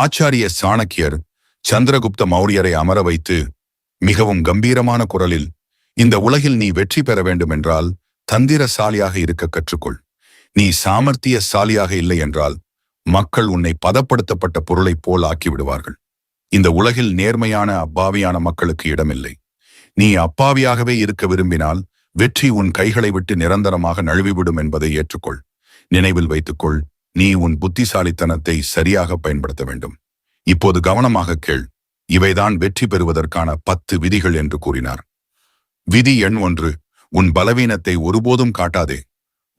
ஆச்சாரிய சாணக்கியர் சந்திரகுப்த மௌரியரை அமர வைத்து மிகவும் கம்பீரமான குரலில் இந்த உலகில் நீ வெற்றி பெற வேண்டுமென்றால் தந்திரசாலியாக இருக்க கற்றுக்கொள். நீ சாமர்த்தியசாலியாக இல்லை என்றால் மக்கள் உன்னை பதப்படுத்தப்பட்ட பொருளைப் போல் ஆக்கிவிடுவார்கள். இந்த உலகில் நேர்மையான அப்பாவியான மக்களுக்கு இடமில்லை. நீ அப்பாவியாகவே இருக்க விரும்பினால் வெற்றி உன் கைகளை விட்டு நிரந்தரமாக நழுவிவிடும் என்பதை ஏற்றுக்கொள். நினைவில் வைத்துக்கொள் நீ உன் புத்திசாலித்தனத்தை சரியாக பயன்படுத்த வேண்டும். இப்போது கவனமாக கேள். இவைதான் வெற்றி பெறுவதற்கான பத்து விதிகள் என்று கூறினார். விதி எண் ஒன்று உன் பலவீனத்தை ஒருபோதும் காட்டாதே.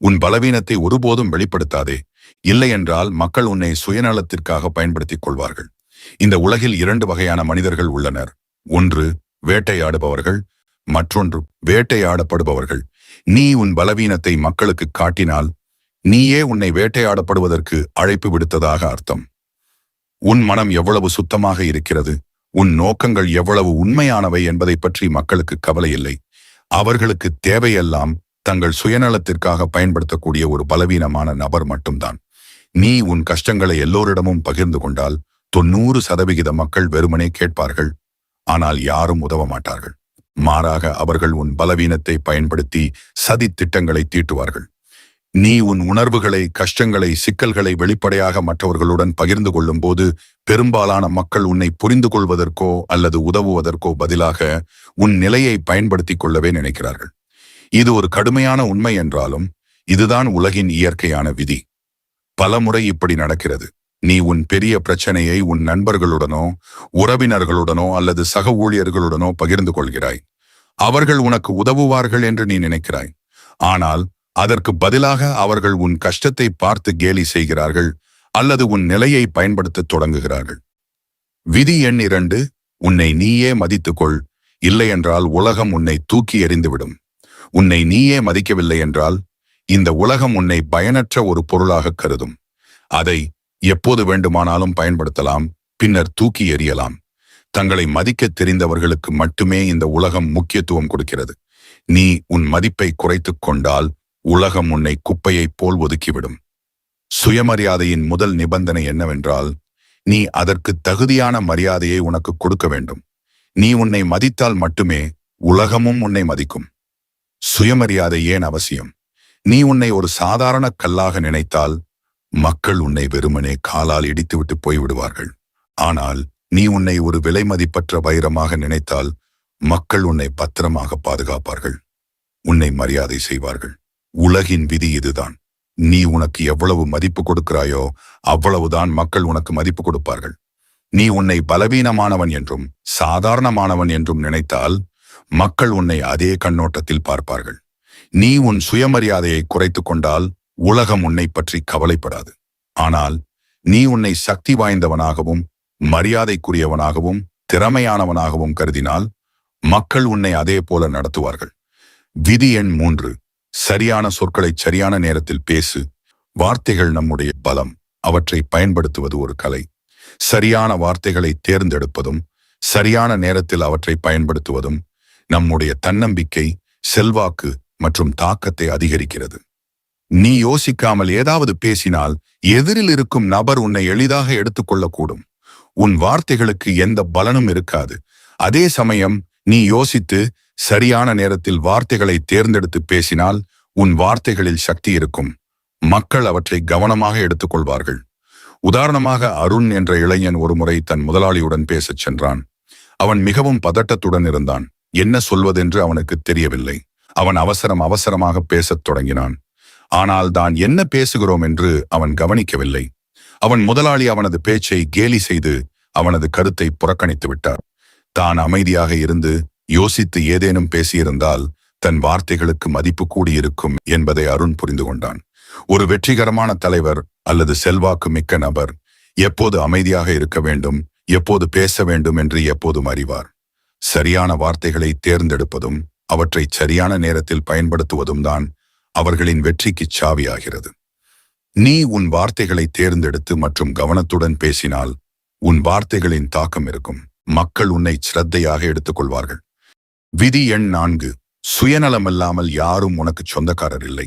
உன் பலவீனத்தை ஒருபோதும் வெளிப்படுத்தாதே. இல்லையென்றால் மக்கள் உன்னை சுயநலத்திற்காக பயன்படுத்திக் கொள்வார்கள். இந்த உலகில் இரண்டு வகையான மனிதர்கள் உள்ளனர். ஒன்று வேட்டையாடுபவர்கள். மற்றொன்று வேட்டையாடப்படுபவர்கள். நீ உன் பலவீனத்தை மக்களுக்கு காட்டினால் நீயே உன்னை வேட்டையாடப்படுவதற்கு அழைப்பு விடுத்ததாக அர்த்தம். உன் மனம் எவ்வளவு சுத்தமாக இருக்கிறது உன் நோக்கங்கள் எவ்வளவு உண்மையானவை என்பதை பற்றி மக்களுக்கு கவலை இல்லை. அவர்களுக்கு தேவையெல்லாம் தங்கள் சுயநலத்திற்காக பயன்படுத்தக்கூடிய ஒரு பலவீனமான நபர் மட்டும்தான். நீ உன் கஷ்டங்களை எல்லோரிடமும் பகிர்ந்து கொண்டால் தொன்னூறு சதவிகித மக்கள் வெறுமனே கேட்பார்கள் ஆனால் யாரும் உதவ மாட்டார்கள். மாறாக அவர்கள் உன் பலவீனத்தை பயன்படுத்தி சதி திட்டங்களை தீட்டுவார்கள். நீ உன் உணர்வுகளை கஷ்டங்களை சிக்கல்களை வெளிப்படையாக மற்றவர்களுடன் பகிர்ந்து கொள்ளும் போது பெரும்பாலான மக்கள் உன்னை புரிந்து கொள்வதற்கோ அல்லது உதவுவதற்கோ பதிலாக உன் நிலையை பயன்படுத்திக் கொள்ளவே நினைக்கிறார்கள். இது ஒரு கடுமையான உண்மை என்றாலும் இதுதான் உலகின் இயற்கையான விதி. பலமுறை இப்படி நடக்கிறது. நீ உன் பெரிய பிரச்சனையை உன் நண்பர்களுடனோ உறவினர்களுடனோ அல்லது சக ஊழியர்களுடனோ பகிர்ந்து கொள்கிறாய். அவர்கள் உனக்கு உதவுவார்கள் என்று நீ நினைக்கிறாய். ஆனால் அதற்கு பதிலாக அவர்கள் உன் கஷ்டத்தை பார்த்து கேலி செய்கிறார்கள் அல்லது உன் நிலையை பயன்படுத்தத் தொடங்குகிறார்கள். விதி எண் இரண்டு உன்னை நீயே மதித்துக்கொள். இல்லையென்றால் உலகம் உன்னை தூக்கி எறிந்துவிடும். உன்னை நீயே மதிக்கவில்லை என்றால் இந்த உலகம் உன்னை பயனற்ற ஒரு பொருளாக கருதும். அதை எப்போது வேண்டுமானாலும் பயன்படுத்தலாம் பின்னர் தூக்கி எறியலாம். தங்களை மதிக்க தெரிந்தவர்களுக்கு மட்டுமே இந்த உலகம் முக்கியத்துவம் கொடுக்கிறது. நீ உன் மதிப்பை குறைத்துக் கொண்டால் உலகம் உன்னை குப்பையைப் போல் ஒதுக்கிவிடும். சுயமரியாதையின் முதல் நிபந்தனை என்னவென்றால் நீ அதற்கு தகுதியான மரியாதையை உனக்கு கொடுக்க வேண்டும். நீ உன்னை மதித்தால் மட்டுமே உலகமும் உன்னை மதிக்கும். சுயமரியாதை ஏன் அவசியம்? நீ உன்னை ஒரு சாதாரண கல்லாக நினைத்தால் மக்கள் உன்னை வெறுமனே காலால் இடித்துவிட்டு போய்விடுவார்கள். ஆனால் நீ உன்னை ஒரு விலை மதிப்பற்ற வைரமாக நினைத்தால் மக்கள் உன்னை பத்திரமாக பாதுகாப்பார்கள். உன்னை மரியாதை செய்வார்கள். உலகின் விதி இதுதான். நீ உனக்கு எவ்வளவு மதிப்பு கொடுக்கிறாயோ அவ்வளவுதான் மக்கள் உனக்கு மதிப்பு கொடுப்பார்கள். நீ உன்னை பலவீனமானவன் என்றும் சாதாரணமானவன் என்றும் நினைத்தால் மக்கள் உன்னை அதே கண்ணோட்டத்தில் பார்ப்பார்கள். நீ உன் சுயமரியாதையை குறைத்து கொண்டால் உலகம் உன்னை பற்றி கவலைப்படாது. ஆனால் நீ உன்னை சக்தி வாய்ந்தவனாகவும் மரியாதைக்குரியவனாகவும் திறமையானவனாகவும் கருதினால் மக்கள் உன்னை அதே போல நடத்துவார்கள். விதி எண் மூன்று. சரியான சொற்களை சரியான நேரத்தில் பேசு. வார்த்தைகள் நம்முடைய பலம். அவற்றை பயன்படுத்துவது ஒரு கலை. சரியான வார்த்தைகளை தேர்ந்தெடுப்பதும் சரியான நேரத்தில் அவற்றை பயன்படுத்துவதும் நம்முடைய தன்னம்பிக்கை செல்வாக்கு மற்றும் தாக்கத்தை அதிகரிக்கிறது. நீ யோசிக்காமல் ஏதாவது பேசினால் எதிரில் இருக்கும் நபர் உன்னை எளிதாக எடுத்துக்கொள்ளக்கூடும் உன் வார்த்தைகளுக்கு எந்த பலனும் இருக்காது. அதே சமயம் நீ யோசித்து சரியான நேரத்தில் வார்த்தைகளை தேர்ந்தெடுத்து பேசினால் உன் வார்த்தைகளில் சக்தி இருக்கும். மக்கள் அவற்றை கவனமாக எடுத்துக்கொள்வார்கள். உதாரணமாக அருண் என்ற இளைஞன் ஒருமுறை தன் முதலாளியுடன் பேசச் சென்றான். அவன் மிகவும் பதட்டத்துடன் இருந்தான். என்ன சொல்வதென்று அவனுக்கு தெரியவில்லை. அவன் அவசரம் அவசரமாக பேசத் தொடங்கினான். ஆனால் தான் என்ன பேசுகிறோம் என்று அவன் கவனிக்கவில்லை. அவன் முதலாளி அவனது பேச்சை கேலி செய்து அவனது கருத்தை புறக்கணித்து விட்டார். தான் அமைதியாக இருந்து யோசித்து ஏதேனும் பேசியிருந்தால் தன் வார்த்தைகளுக்கு மதிப்பு கூடியிருக்கும் என்பதை அருண் புரிந்து கொண்டான் ஒரு வெற்றிகரமான தலைவர் அல்லது செல்வாக்கு மிக்க நபர் எப்போது அமைதியாக இருக்க வேண்டும் எப்போது பேச வேண்டும் என்று எப்போதும் அறிவார். சரியான வார்த்தைகளை தேர்ந்தெடுப்பதும் அவற்றை சரியான நேரத்தில் பயன்படுத்துவதும் தான் அவர்களின் வெற்றிக்குச் சாவியாகிறது. நீ உன் வார்த்தைகளை தேர்ந்தெடுத்து மற்றும் கவனத்துடன் பேசினால் உன் வார்த்தைகளின் தாக்கம் இருக்கும். மக்கள் உன்னை சிரத்தையாக எடுத்துக்கொள்வார்கள். விதி எண் நான்கு. சுயநலமில்லாமல் யாரும் உனக்கு சொந்தக்காரர் இல்லை.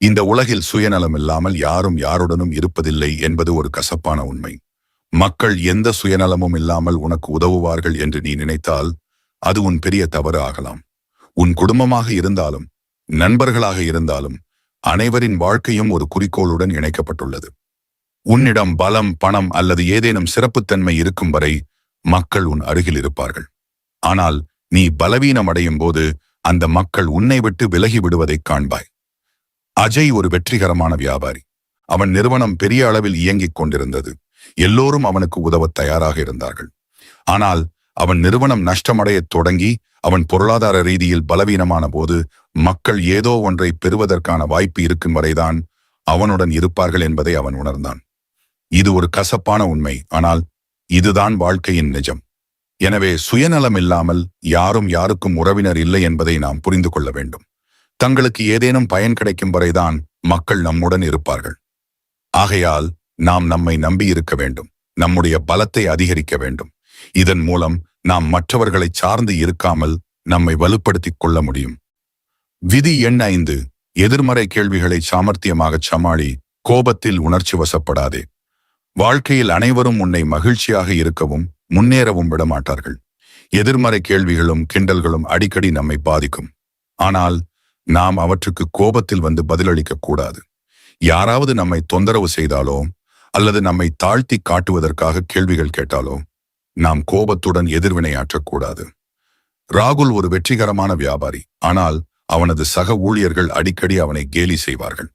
இந்த உலகில் சுயநலம் இல்லாமல் யாரும் யாருடனும் இருப்பதில்லை என்பது ஒரு கசப்பான உண்மை. மக்கள் எந்த சுயநலமும் இல்லாமல் உனக்கு உதவுவார்கள் என்று நீ நினைத்தால் அது உன் பெரிய தவறு ஆகலாம். உன் குடும்பமாக இருந்தாலும் நண்பர்களாக இருந்தாலும் அனைவரின் வாழ்க்கையும் ஒரு குறிக்கோளுடன் இணைக்கப்பட்டுள்ளது. உன்னிடம் பலம் பணம் அல்லது ஏதேனும் சிறப்புத்தன்மை இருக்கும் வரை மக்கள் உன் அருகில் இருப்பார்கள். ஆனால் நீ பலவீனம் அடையும் போது அந்த மக்கள் உன்னை விட்டு விலகி விடுவதைக் காண்பாய். அஜய் ஒரு வெற்றிகரமான வியாபாரி. அவன் நிறுவனம் பெரிய அளவில் இயங்கிக் கொண்டிருந்தது. எல்லோரும் அவனுக்கு உதவத் தயாராக இருந்தார்கள். ஆனால் அவன் நிறுவனம் நஷ்டமடையத் தொடங்கி அவன் பொருளாதார ரீதியில் பலவீனமான போது மக்கள் ஏதோ ஒன்றை பெறுவதற்கான வாய்ப்பு இருக்கும் வரைதான் அவனுடன் இருப்பார்கள் என்பதை அவன் உணர்ந்தான். இது ஒரு கசப்பான உண்மை ஆனால் இதுதான் வாழ்க்கையின் நிஜம். எனவே சுயநலம் இல்லாமல் யாரும் யாருக்கும் உறவினர் இல்லை என்பதை நாம் புரிந்து கொள்ள வேண்டும். தங்களுக்கு ஏதேனும் பயன் கிடைக்கும் வரைதான் மக்கள் நம்முடன் இருப்பார்கள். ஆகையால் நாம் நம்மை நம்பி இருக்க வேண்டும். நம்முடைய பலத்தை அதிகரிக்க வேண்டும். இதன் மூலம் நாம் மற்றவர்களை சார்ந்து இருக்காமல் நம்மை வலுப்படுத்திக் கொள்ள முடியும். விதி எண் ஐந்து. எதிர்மறை கேள்விகளை சாமர்த்தியமாகச் சமாளி கோபத்தில் உணர்ச்சி வசப்படாதே. வாழ்க்கையில் அனைவரும் உன்னை மகிழ்ச்சியாக இருக்கவும் முன்னேறவும் விடமாட்டார்கள். எதிர்மறை கேள்விகளும் கிண்டல்களும் அடிக்கடி நம்மை பாதிக்கும். ஆனால் நாம் அவற்றுக்கு கோபத்தில் வந்து பதிலளிக்க கூடாது. யாராவது நம்மை தொந்தரவு செய்தாலோ அல்லது நம்மை தாழ்த்தி காட்டுவதற்காக கேள்விகள் கேட்டாலோ நாம் கோபத்துடன் எதிர்வினையாற்றக்கூடாது ராகுல் ஒரு வெற்றிகரமான வியாபாரி. ஆனால் அவனது சக ஊழியர்கள் அடிக்கடி அவனை கேலி செய்வார்கள்.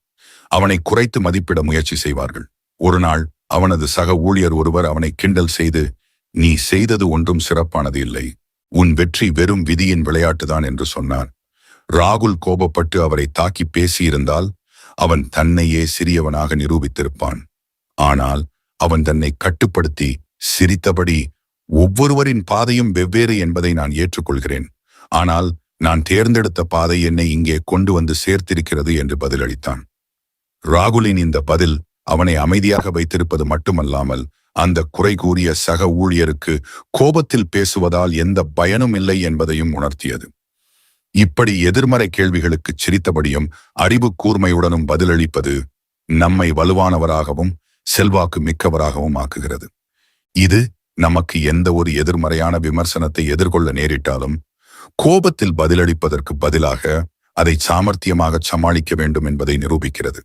அவனை குறைத்து மதிப்பிட முயற்சி செய்வார்கள். ஒரு நாள் அவனது சக ஊழியர் ஒருவர் அவனை கிண்டல் செய்து நீ செய்தது ஒன்றும் சிறப்பானது இல்லை. உன் வெற்றி வெறும் விதியின் விளையாட்டுதான் என்று சொன்னார் ராகுல் கோபப்பட்டு அவரை தாக்கி பேசியிருந்தால் அவன் தன்னையே சிறியவனாக நிரூபித்திருப்பான். ஆனால் அவன் தன்னை கட்டுப்படுத்தி சிரித்தபடி ஒவ்வொருவரின் பாதையும் வெவ்வேறு என்பதை நான் ஏற்றுக்கொள்கிறேன். ஆனால் நான் தேர்ந்தெடுத்த பாதை என்னை இங்கே கொண்டு வந்து சேர்த்திருக்கிறது என்று பதிலளித்தான். ராகுலின் இந்த பதில் அவனை அமைதியாக வைத்திருப்பது மட்டுமல்லாமல் அந்த குறை கூறிய சக ஊழியருக்கு கோபத்தில் பேசுவதால் எந்த பயனும் இல்லை என்பதையும் உணர்த்தியது. இப்படி எதிர்மறை கேள்விகளுக்கு சிரித்தபடியும் அறிவு கூர்மையுடனும் பதிலளிப்பது நம்மை வலுவானவராகவும் செல்வாக்கு மிக்கவராகவும் ஆக்குகிறது. இது நமக்கு எந்த ஒரு எதிர்மறையான விமர்சனத்தை எதிர்கொள்ள நேரிட்டாலும் கோபத்தில் பதிலளிப்பதற்கு பதிலாக அதை சாமர்த்தியமாக சமாளிக்க வேண்டும் என்பதை நிரூபிக்கிறது.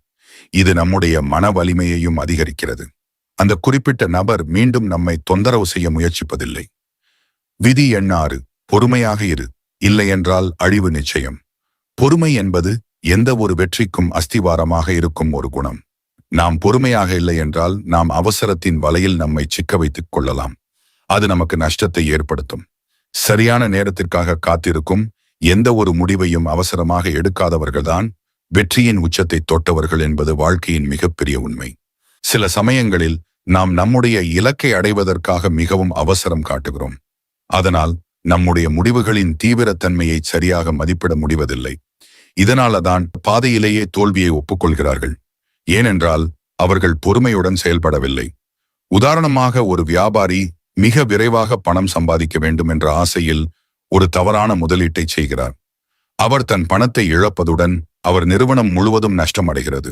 இது நம்முடைய மன வலிமையையும் அதிகரிக்கிறது. அந்த குறிப்பிட்ட நபர் மீண்டும் நம்மை தொந்தரவு செய்ய முயற்சிப்பதில்லை. விதி எண்ணாறு பொறுமையாக இரு இல்லையென்றால் அழிவு நிச்சயம். பொறுமை என்பது எந்த ஒரு வெற்றிக்கும் அஸ்திவாரமாக இருக்கும் ஒரு குணம். நாம் பொறுமையாக இல்லை என்றால் நாம் அவசரத்தின் வலையில் நம்மை சிக்க வைத்துக் கொள்ளலாம். அது நமக்கு நஷ்டத்தை ஏற்படுத்தும். சரியான நேரத்திற்காக காத்திருக்கும் எந்த ஒரு முடிவையும் அவசரமாக எடுக்காதவர்கள்தான் வெற்றியின் உச்சத்தை தொட்டவர்கள் என்பது வாழ்க்கையின் மிகப்பெரிய உண்மை. சில சமயங்களில் நாம் நம்முடைய இலக்கை அடைவதற்காக மிகவும் அவசரம் காட்டுகிறோம். அதனால் நம்முடைய முடிவுகளின் தீவிரத்தன்மையை சரியாக மதிப்பிட முடிவதில்லை. இதனாலதான் பாதையிலேயே தோல்வியை ஒப்புக்கொள்கிறார்கள். ஏனென்றால் அவர்கள் பொறுமையுடன் செயல்படவில்லை. உதாரணமாக ஒரு வியாபாரி மிக விரைவாக பணம் சம்பாதிக்க வேண்டும் என்ற ஆசையில் ஒரு தவறான முதலீட்டை செய்கிறார். அவர் தன் பணத்தை இழப்பதுடன் அவர் நிறுவனம் முழுவதும் நஷ்டம் அடைகிறது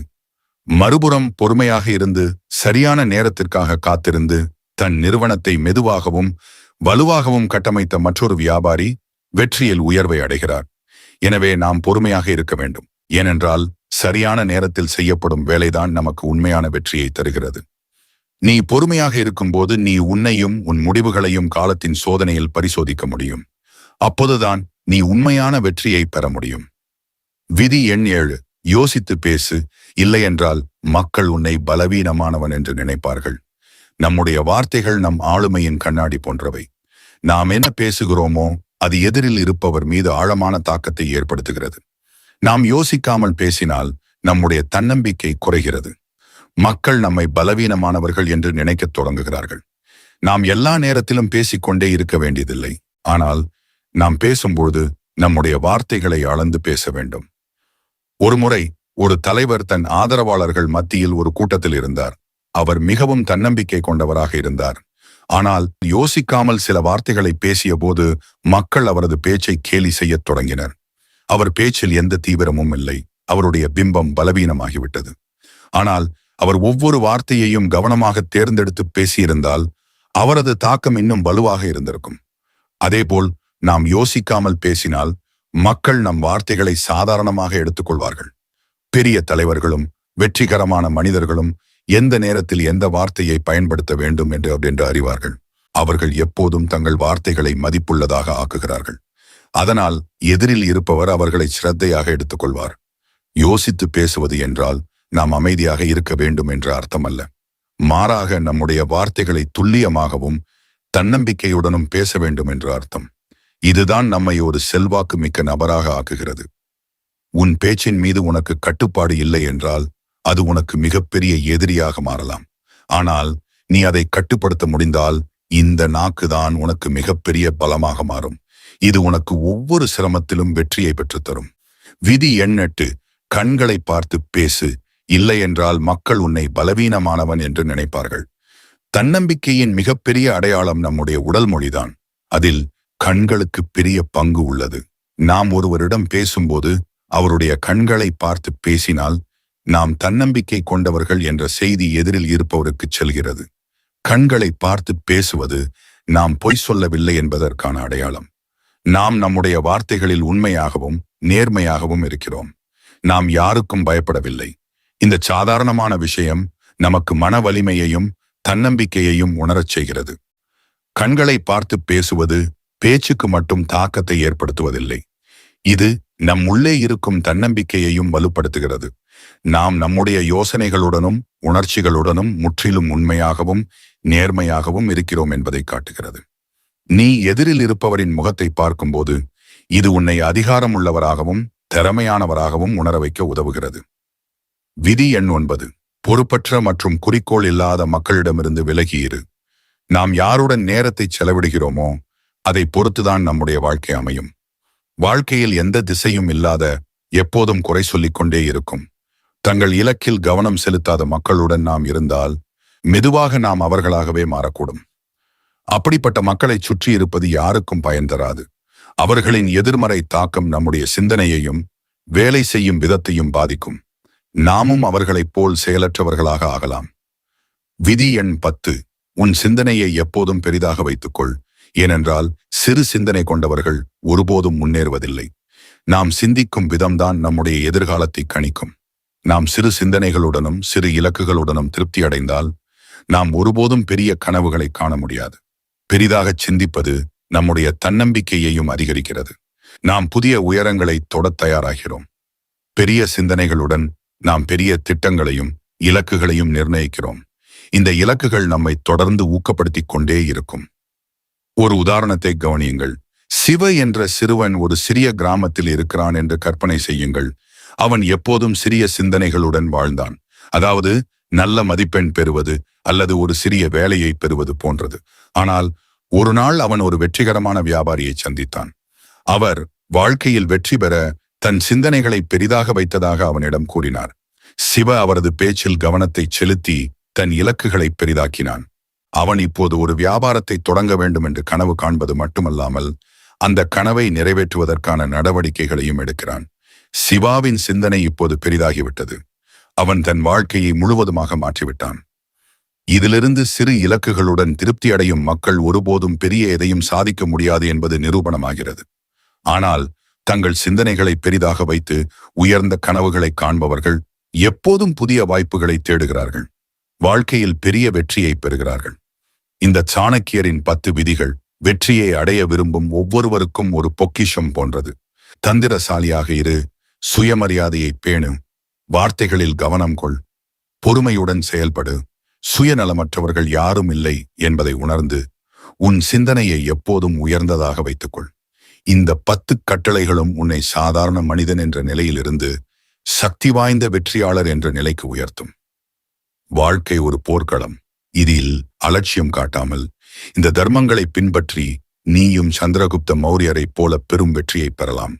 மறுபுறம் பொறுமையாக இருந்து சரியான நேரத்திற்காக காத்திருந்து தன் நிறுவனத்தை மெதுவாகவும் வலுவாகவும் கட்டமைத்த மற்றொரு வியாபாரி வெற்றியில் உயர்வை அடைகிறார். எனவே நாம் பொறுமையாக இருக்க வேண்டும். ஏனென்றால் சரியான நேரத்தில் செய்யப்படும் வேலைதான் நமக்கு உண்மையான வெற்றியை தருகிறது. நீ பொறுமையாக இருக்கும்போது நீ உன்னையும் உன் முடிவுகளையும் காலத்தின் சோதனையில் பரிசோதிக்க முடியும். அப்போதுதான் நீ உண்மையான வெற்றியை பெற முடியும். விதி எண் ஏழு. யோசித்து பேசு இல்லையென்றால் மக்கள் உன்னை பலவீனமானவன் என்று நினைப்பார்கள். நம்முடைய வார்த்தைகள் நம் ஆளுமையின் கண்ணாடி போன்றவை. நாம் என்ன பேசுகிறோமோ அது எதிரில் இருப்பவர் மீது ஆழமான தாக்கத்தை ஏற்படுத்துகிறது. நாம் யோசிக்காமல் பேசினால் நம்முடைய தன்னம்பிக்கை குறைகிறது. மக்கள் நம்மை பலவீனமானவர்கள் என்று நினைக்கத் தொடங்குகிறார்கள். நாம் எல்லா நேரத்திலும் பேசிக்கொண்டே இருக்க வேண்டியதில்லை. ஆனால் நாம் பேசும்போது நம்முடைய வார்த்தைகளை அளந்து பேச வேண்டும். ஒருமுறை ஒரு தலைவர் தன் ஆதரவாளர்கள் மத்தியில் ஒரு கூட்டத்தில் இருந்தார். அவர் மிகவும் தன்னம்பிக்கை கொண்டவராக இருந்தார். ஆனால் யோசிக்காமல் சில வார்த்தைகளை பேசிய போது மக்கள் அவரது பேச்சை கேலி செய்யத் தொடங்கினர். அவர் பேச்சில் எந்த தீவிரமும் இல்லை. அவருடைய பிம்பம் பலவீனமாகிவிட்டது. ஆனால் அவர் ஒவ்வொரு வார்த்தையையும் கவனமாக தேர்ந்தெடுத்து பேசியிருந்தால் அவரது தாக்கம் இன்னும் வலுவாக இருந்திருக்கும். அதேபோல் நாம் யோசிக்காமல் பேசினால் மக்கள் நம் வார்த்தைகளை சாதாரணமாக எடுத்துக்கொள்வார்கள். பெரிய தலைவர்களும் வெற்றிகரமான மனிதர்களும் எந்த நேரத்தில் எந்த வார்த்தையை பயன்படுத்த வேண்டும் என்று என்று அறிவார்கள். அவர்கள் எப்போதும் தங்கள் வார்த்தைகளை மதிப்புள்ளதாக ஆக்குகிறார்கள். அதனால் எதிரில் இருப்பவர் அவர்களை சிரத்தையாக எடுத்துக்கொள்வார். யோசித்து பேசுவது என்றால் நாம் அமைதியாக இருக்க வேண்டும் என்ற அர்த்தமல்ல. மாறாக நம்முடைய வார்த்தைகளை துல்லியமாகவும் தன்னம்பிக்கையுடனும் பேச வேண்டும் என்று அர்த்தம். இதுதான் நம்மை ஒரு செல்வாக்கு மிக்க நபராக ஆக்குகிறது. உன் பேச்சின் மீது உனக்கு கட்டுப்பாடு இல்லை என்றால் அது உனக்கு மிகப்பெரிய எதிரியாக மாறலாம். ஆனால் நீ அதை கட்டுப்படுத்த முடிந்தால் இந்த நாக்குதான் உனக்கு மிகப்பெரிய பலமாக மாறும். இது உனக்கு ஒவ்வொரு சிரமத்திலும் வெற்றியை பெற்றுத்தரும். விதி எண்ணெட்டு கண்களை பார்த்து பேசு. இல்லை என்றால் மக்கள் உன்னை பலவீனமானவன் என்று நினைப்பார்கள். தன்னம்பிக்கையின் மிகப்பெரிய அடையாளம் நம்முடைய உடல் மொழிதான். அதில் கண்களுக்கு பெரிய பங்கு உள்ளது. நாம் ஒருவரிடம் பேசும்போது அவருடைய கண்களை பார்த்து பேசினால் நாம் தன்னம்பிக்கை கொண்டவர்கள் என்ற செய்தி எதிரில் இருப்பவருக்கு செல்கிறது. கண்களை பார்த்து பேசுவது நாம் பொய் சொல்லவில்லை என்பதற்கான அடையாளம். நாம் நம்முடைய வார்த்தைகளில் உண்மையாகவும் நேர்மையாகவும் இருக்கிறோம். நாம் யாருக்கும் பயப்படவில்லை. இந்த சாதாரணமான விஷயம் நமக்கு மன வலிமையையும் தன்னம்பிக்கையையும் உணரச் செய்கிறது. கண்களை பார்த்து பேசுவது பேச்சுக்கு மட்டும் தாக்கத்தை ஏற்படுத்துவதில்லை. இது நம் உள்ளே இருக்கும் தன்னம்பிக்கையையும் வலுப்படுத்துகிறது. நாம் நம்முடைய யோசனைகளுடனும் உணர்ச்சிகளுடனும் முற்றிலும் உண்மையாகவும் நேர்மையாகவும் இருக்கிறோம் என்பதை காட்டுகிறது. நீ எதிரில் இருப்பவரின் முகத்தை பார்க்கும்போது இது உன்னை அதிகாரம் உள்ளவராகவும் திறமையானவராகவும் உணர வைக்க உதவுகிறது. விதி எண் ஒன்பது. பொறுப்பற்ற மற்றும் குறிக்கோள் இல்லாத மக்களிடமிருந்து விலகியிரு நாம் யாருடன் நேரத்தை செலவிடுகிறோமோ அதை பொறுத்துதான் நம்முடைய வாழ்க்கை அமையும். வாழ்க்கையில் எந்த திசையும் இல்லாத எப்போதும் குறை சொல்லிக் கொண்டே இருக்கும். தங்கள் இலக்கில் கவனம் செலுத்தாத மக்களுடன் நாம் இருந்தால் மெதுவாக நாம் அவர்களாகவே மாறக்கூடும். அப்படிப்பட்ட மக்களை சுற்றி இருப்பது யாருக்கும் பயன் தராது. அவர்களின் எதிர்மறை தாக்கம் நம்முடைய சிந்தனையையும் வேலை செய்யும் விதத்தையும் பாதிக்கும். நாமும் அவர்களைப் போல் செயலற்றவர்களாக ஆகலாம். விதி எண் பத்து. உன் சிந்தனையை எப்போதும் பெரிதாக வைத்துக்கொள். ஏனென்றால் சிறு சிந்தனை கொண்டவர்கள் ஒருபோதும் முன்னேறுவதில்லை. நாம் சிந்திக்கும் விதம்தான் நம்முடைய எதிர்காலத்தை கணிக்கும். நாம் சிறு சிந்தனைகளுடனும் சிறு இலக்குகளுடனும் திருப்தி அடைந்தால் நாம் ஒருபோதும் பெரிய கனவுகளை காண முடியாது. பெரிதாக சிந்திப்பது நம்முடைய தன்னம்பிக்கையையும் அதிகரிக்கிறது. நாம் புதிய உயரங்களை தொடத் தயாராகிறோம். பெரிய சிந்தனைகளுடன் நாம் பெரிய திட்டங்களையும் இலக்குகளையும் நிர்ணயிக்கிறோம். இந்த இலக்குகள் நம்மை தொடர்ந்து ஊக்கப்படுத்திக் கொண்டே இருக்கும். ஒரு உதாரணத்தை கவனியுங்கள். சிவ என்ற சிறுவன் ஒரு சிறிய கிராமத்தில் இருக்கிறான் என்று கற்பனை செய்யுங்கள். அவன் எப்போதும் சிறிய சிந்தனைகளுடன் வாழ்ந்தான். அதாவது நல்ல மதிப்பெண் பெறுவது அல்லது ஒரு சிறிய வேலையை பெறுவது போன்றது. ஆனால் ஒரு நாள் அவன் ஒரு வெற்றிகரமான வியாபாரியை சந்தித்தான். அவர் வாழ்க்கையில் வெற்றி பெற தன் சிந்தனைகளை பெரிதாக வைத்ததாக அவனிடம் கூறினார். சிவ அவரது பேச்சில் கவனத்தை செலுத்தி தன் இலக்குகளை பெரிதாக்கினான். அவன் இப்போது ஒரு வியாபாரத்தை தொடங்க வேண்டும் என்று கனவு காண்பது மட்டுமல்லாமல் அந்த கனவை நிறைவேற்றுவதற்கான நடவடிக்கைகளையும் எடுக்கிறான். சிவாவின் சிந்தனை இப்போது பெரிதாகிவிட்டது. அவன் தன் வாழ்க்கையை முழுவதுமாக மாற்றிவிட்டான். இதிலிருந்து சிறு இலக்குகளுடன் திருப்தி அடையும் மக்கள் ஒருபோதும் பெரிய எதையும் சாதிக்க முடியாது என்பது நிரூபணமாகிறது. ஆனால் தங்கள் சிந்தனைகளை பெரிதாக வைத்து உயர்ந்த கனவுகளை காண்பவர்கள் எப்போதும் புதிய வாய்ப்புகளை தேடுகிறார்கள். வாழ்க்கையில் பெரிய வெற்றியை பெறுகிறார்கள். இந்த சாணக்கியரின் பத்து விதிகள் வெற்றியை அடைய விரும்பும் ஒவ்வொருவருக்கும் ஒரு பொக்கிஷம் போன்றது. தந்திரசாலியாக இரு சுயமரியாதையை பேணு வார்த்தைகளில் கவனம் கொள் பொறுமையுடன் செயல்படு சுயநலமற்றவர்கள் யாரும் இல்லை என்பதை உணர்ந்து உன் சிந்தனையை எப்போதும் உயர்ந்ததாக வைத்துக்கொள். இந்த பத்து கட்டளைகளும் உன்னை சாதாரண மனிதன் என்ற நிலையிலிருந்து சக்தி வாய்ந்த வெற்றியாளர் என்ற நிலைக்கு உயர்த்தும். வாழ்க்கை ஒரு போர்க்களம். இதில் அலட்சியம் காட்டாமல் இந்த தர்மங்களை பின்பற்றி நீயும் சந்திரகுப்த மௌரியரைப் போல பெரும் வெற்றியை பெறலாம்.